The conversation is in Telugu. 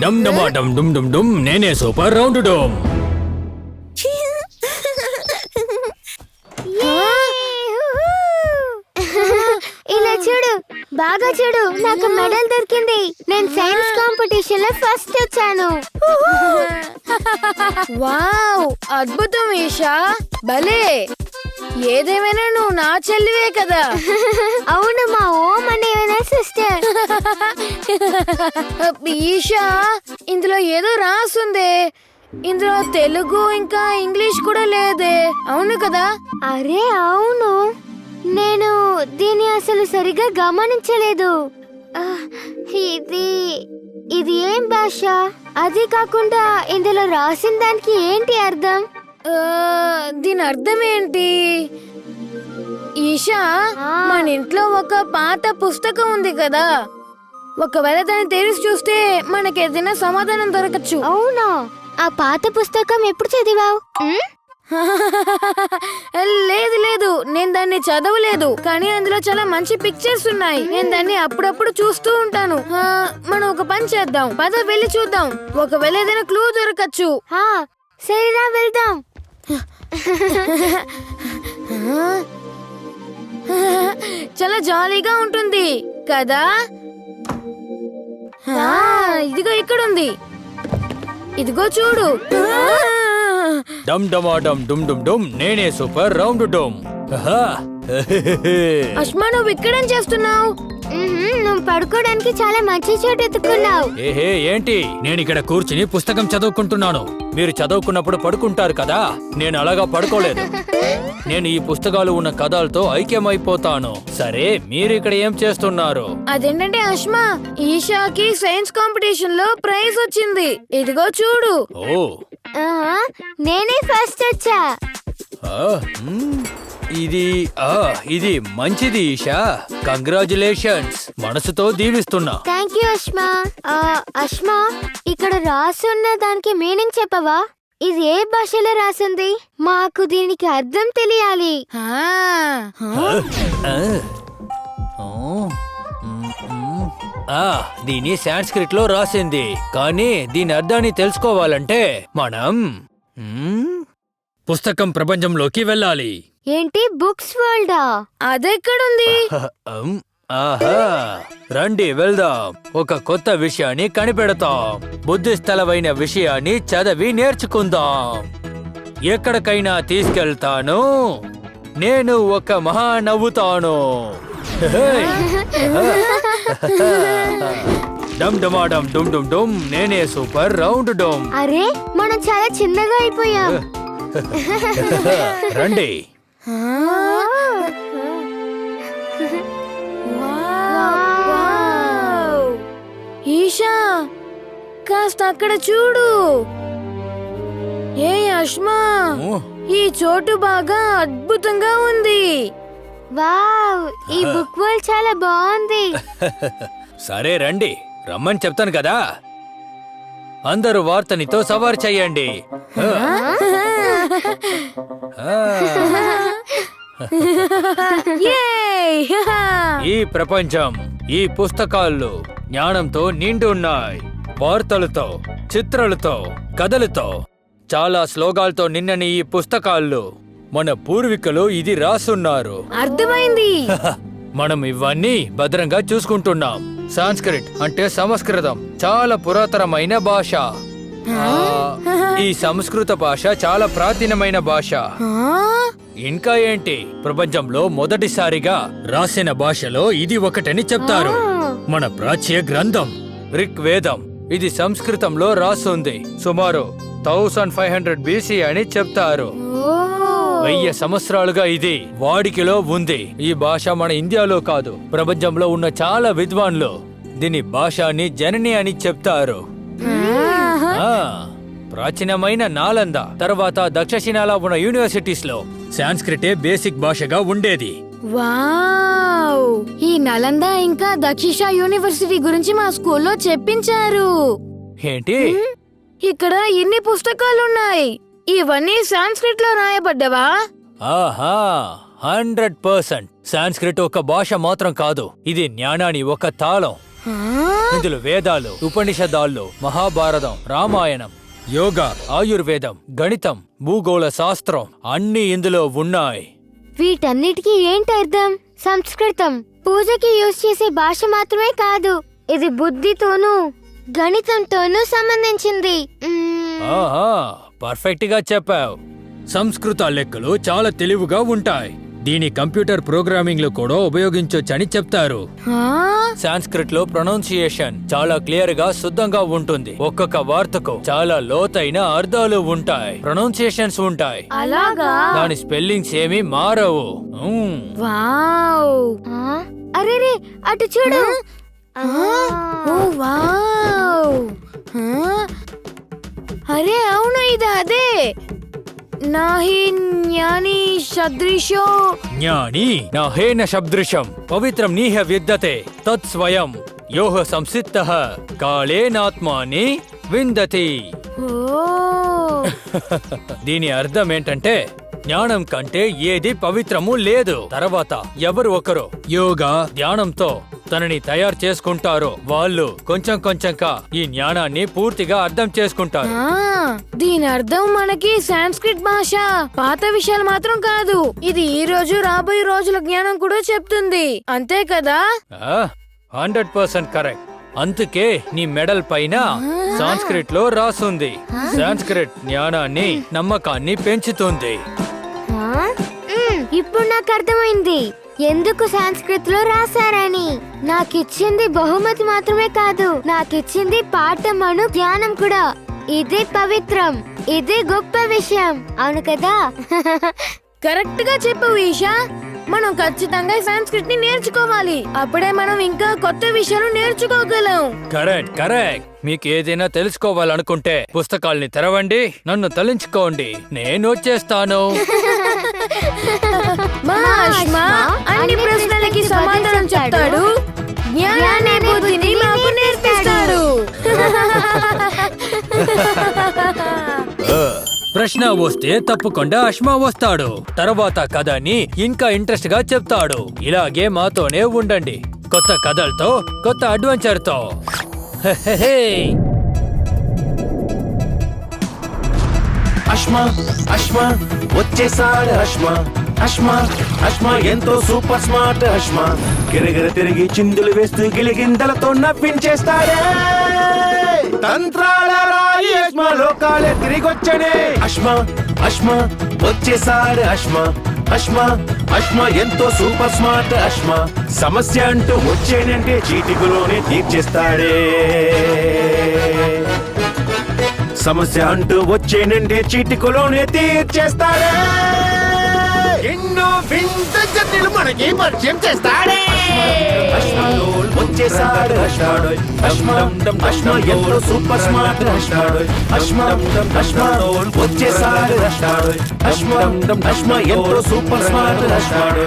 డమ్ డమా డమ్ డుమ్ డుమ్ డుమ్. నేనే సూపర్ రౌండ్ డోమ్. ఇలా చూడు బాగా చూడు నాకు మెడల్ దొరికింది. నేను సైన్స్ కాంపిటీషన్లో ఫస్ట్ వచ్చాను. వావ్ అద్భుతం ఈషా. భలే. ఏదేమైనా నువ్వు నా చెల్లివే కదా. అవును మా ఓం అనే సిస్టర్. ఈషా ఇందులో ఏదో రాసుందే. ఇందులో తెలుగు ఇంకా ఇంగ్లీష్ కూడా లేదే. అవును కదా? అరే అవును. నేను దీన్ని అసలు సరిగా గమనించలేదు. ఇది ఇది ఏం భాష? అది కాకుండా ఇందులో రాసిన దానికి ఏంటి అర్థం? దీని అర్థం ఏంటి ఈషా. మన ఇంట్లో ఒక పాత పుస్తకం ఉంది కదా. ఒకవేళ దాన్ని తెరిచి చూస్తే మనకి ఏదైనా సమాధానం దొరకచ్చు. అవునా? ఆ పాత పుస్తకం ఎప్పుడు చదివావు? లేదు లేదు. నేను దాన్ని చదవలేదు. కానీ అందులో చాలా మంచి పిక్చర్స్ ఉన్నాయి. నేను దాన్ని అప్పుడప్పుడు చూస్తూ ఉంటాను. మనం ఒక పని చేద్దాం. పద వెళ్ళి చూద్దాం. ఒకవేళ ఏదైనా క్లూ దొరకచ్చు. సరేనా వెళ్దాం. చాలా జాలీగా ఉంటుంది కదా? ఇదిగో ఇక్కడ ఉంది ఇదిగో చూడు. డమ్ డమా డమ్ డుమ్ డుమ్ డుమ్ నేనే సూపర్ రౌండ్ డోమ్. అష్మా నువ్వు ఇక్కడేం చేస్తున్నావు? నువ్వు పడుకోవడానికి చాలా మంచి చోటు ఎత్తుకున్నావు. ఏహే ఏంటి? నేను ఇక్కడ కూర్చుని పుస్తకం చదువుకుంటున్నాను. మీరు చదువుకున్నప్పుడు పడుకుంటారు కదా? నేను అలాగా పడుకోలేదు. నేను ఈ పుస్తకాలు ఉన్న కథలతో ఐక్యమైపోతాను. సరే మీరు ఇక్కడ ఏం చేస్తున్నారు? అదేంటంటే అష్మా ఈషాకి సైన్స్ కాంపిటీషన్లో ప్రైజ్ వచ్చింది. ఇదిగో చూడు. ఓ. నేనే ఫస్ట్ వచ్చా. ఇది ఆ ఇది మంచిది ఈషా. కంగ్రాచులేషన్స్ మనసుతో దీవిస్తున్నా. Thank you Ashma. ఆ, అష్మా ఇక్కడ రాసున్న దానికి మీనింగ్ చెప్పవా? ఇది ఏ భాషలో రాసింది? మాకు దీనికి అర్థం తెలియాలి. ఆ, ఆ. ఓ, మ్, మ్. ఆ, దీని సాంస్క్రిట్లో రాసింది. కానీ దీని అర్థాన్ని తెలుసుకోవాలంటే మనం మ్, పుస్తకం ప్రపంచంలోకి వెళ్ళాలి. ఏంటి బుక్స్ వరల్డా? అదెక్కడుంది? ఆహా. రండి వెళ్దాం. ఒక కొత్త విషయాన్ని కనిపెడతాం. బుద్ధిస్థలమైన విషయాన్ని చదివి నేర్చుకుందాం. ఎక్కడికైనా తీసుకెళ్తాను. నేను ఒక మహా నవ్వుతాను. డమ్ డమాడమ్ డుమ్ డుమ్ డుమ్ నేనే సూపర్ రౌండ్ డోమ్ అరే మనం చాలా చిన్నగా అయిపోయాం. రండి. ఈషా కాస్త అక్కడ చూడు. ఏ అష్మా ఈ చోటు బాగా అద్భుతంగా ఉంది. వావ్! ఈ బుక్ వరల్డ్ చాలా బాగుంది. సరే రండి. రమ్మని చెప్తాను కదా. అందరూ వార్తనితో సవారు. యేయ్! ఈ ప్రపంచం ఈ పుస్తకాల్లో జ్ఞానంతో నిండి ఉన్నాయి. వార్తలతో చిత్రాలతో కథలతో. చాలా శ్లోగాలతో నిన్నని ఈ పుస్తకాల్లో మన పూర్వీకులు ఇది రాసున్నారు. అర్థమైంది. మనం ఇవన్నీ భద్రంగా చూసుకుంటున్నాం. సాంస్క్రిట్ అంటే సంస్కృతం. చాలా పురాతనమైన భాష. ఈ సంస్కృత భాష చాలా ప్రాచీనమైన భాష? ఇంకా ఏంటి? ప్రపంచంలో మొదటిసారిగా రాసిన భాషలో ఇది ఒకటని చెప్తారు. మన ప్రాచ్య గ్రంథం. రిక్ వేదం ఇది సంస్కృతంలో రాసుంది. సుమారు థౌసండ్ ఫైవ్ హండ్రెడ్ బీసీ అని చెప్తారు! వెయ్యి సంవత్సరాలుగా ఇది వాడికిలో ఉంది. ఈ భాష మన ఇండియాలో కాదు ప్రపంచంలో ఉన్న చాలా విద్వాన్లు దీని భాషని జనని అని చెప్తారు. ప్రాచీనమైన నాలంద తర్వాత దక్షిణాల ఉన్న యూనివర్సిటీస్లో సాంస్క్రిటే బేసిక్ భాషగా ఉండేది. వావ్! ఈ నలంద ఇంకా దక్షిష యూనివర్సిటీ గురించి మా స్కూల్లో చెప్పించారు. ఏంటి? ఇక్కడ ఇన్ని పుస్తకాలున్నాయి. ఇవన్నీ సాంస్క్రిట్లో రాయబడ్డవా? ఆహా! Hundred percent. సాంస్క్రిట్ ఒక భాష మాత్రం కాదు. ఇది జ్ఞానాన్ని ఒక తాళం? ఇందులో వేదాలు ఉపనిషదాలు మహాభారతం రామాయణం యోగా ఆయుర్వేదం గణితం భూగోళ శాస్త్రం అన్ని ఇందులో ఉన్నాయి. వీటన్నిటికీ ఏంటి అర్థం? సంస్కృతం పూజకి యూజ్ చేసే భాష మాత్రమే కాదు ఇది బుద్ధితోనూ గణితంతోనూ సంబంధించింది. మ్మ్, ఆహా పర్ఫెక్ట్గా చెప్పావు. సంస్కృత లెక్కలు చాలా తెలివిగా ఉంటాయి. దీని కంప్యూటర్ ప్రోగ్రామింగ్లో కూడా ఉపయోగించొచ్చని చెప్తారు. ఆ? సాంస్క్రిట్లో ప్రొనౌన్సియేషన్ చాలా క్లియర్గా శుద్ధంగా ఉంటుంది. ఒక్కొక్క వార్తకు చాలా లోతైన అర్థాలు ఉంటాయి. ప్రొనౌన్సియేషన్స్ ఉంటాయి. అలాగా? దాని స్పెల్లింగ్స్ ఏమీ మారవు. ఉమ్. వావ్. ఆ, అరెరే అటు చూడు. ఆ? ఓ వావ్. ఆ? అరే అవును ఇది అదే. నాహి జ్ఞాని సదృశో. జ్ఞాని నా హేన శబ్దృశం పవిత్రం నీహ విద్యతే. తత్ స్వయం యోహ కాళేనాత్మాని విందతి. దీని అర్థం ఏంటంటే జ్ఞానం కంటే ఏది పవిత్రము లేదు. తర్వాత ఎవరు ఒకరు? యోగా ధ్యానంతో. తనని తయారు చేసుకుంటారో వాళ్ళు కొంచెం కొంచెంగా ఈ జ్ఞానాన్ని పూర్తిగా అర్థం చేసుకుంటారు. ఆ, దీని అర్థం మనకి సాంస్క్రిట్ భాష. పాత విషయాలు మాత్రం కాదు. ఇది ఈ రోజు రాబోయే రోజుల జ్ఞానం కూడా చెప్తుంది. అంతే కదా? Hundred percent correct. అందుకే నీ మెడల్ పైన సాంస్క్రిట్లో రాసుంది. సాంస్క్రిట్ జ్ఞానాన్ని నమ్మకాన్ని పెంచుతుంది. ఆ? మ్మ్, ఇప్పుడు నాకు అర్థమైంది. ఎందుకు సంస్కృత్లో రాశారని? నాకిచ్చింది బహుమతి మాత్రమే కాదు నాకిచ్చింది పాఠమను జ్ఞానం కూడా. ఇదే పవిత్రం ఇదే గొప్ప విషయం. అవును కదా? కరెక్ట్గా చెప్పు ఈషా. మనం ఖచ్చితంగా సాంస్క్రిట్ని నేర్చుకోవాలి. అప్పుడే మనం ఇంకా కొత్త విషయాలు నేర్చుకోగలం. Correct correct. మీకు ఏదైనా తెలుసుకోవాలనుకుంటే పుస్తకాల్ని తెరవండి నన్ను తలుంచుకోండి. నేను వచ్చేస్తాను మహాత్మా అన్ని ప్రశ్నలకి సమాధానం చెప్తాడు. జ్ఞానాన్ని బుద్ధిని మాకు నేర్పిస్తాడు. ప్రశ్న వస్తే తప్పకుండా అష్మా వస్తాడు. తర్వాత కథని ఇంకా ఇంట్రెస్ట్గా చెప్తాడు. ఇలాగే మాతోనే ఉండండి. కొత్త కథలతో కొత్త అడ్వెంచర్తో. అష్మా అష్మా వచ్చేసాడు అష్మా అష్మా అష్మా ఎంతో సూపర్ స్మార్ట్ అష్మా. గిరగిర తిరిగి చిందులు వేస్తూ గిలిగిందలతో నవ్వించేస్తాడే. తంత్రాల రాయి అష్మా లోకాలే తిరిగొచ్చనే. అష్మా అష్మా వచ్చేసాడు అష్మా అష్మా అష్మా ఎంతో సూపర్ స్మార్ట్ అష్మా. సమస్య అంటూ వచ్చేనంటే చీటికులోనే తీర్చేస్తాడే. సమస్య అంటూ వచ్చేనంటే చీటికలోనే తీర్చేస్తాడే ఎన్నో వింత జట్టులు మనకి పరిచయం చేస్తాడే. అష్మాడోల్ వచ్చేసాడు. అష్మాడు అష్మం అష్మ ఎంతో సూపర్ స్మార్ట్. అష్మాడు అష్మం అష్మాడోల్ వచ్చేసాడు. అష్మాడు అష్మం అష్మ ఎంతో సూపర్ స్మార్ట్. అష్మాడు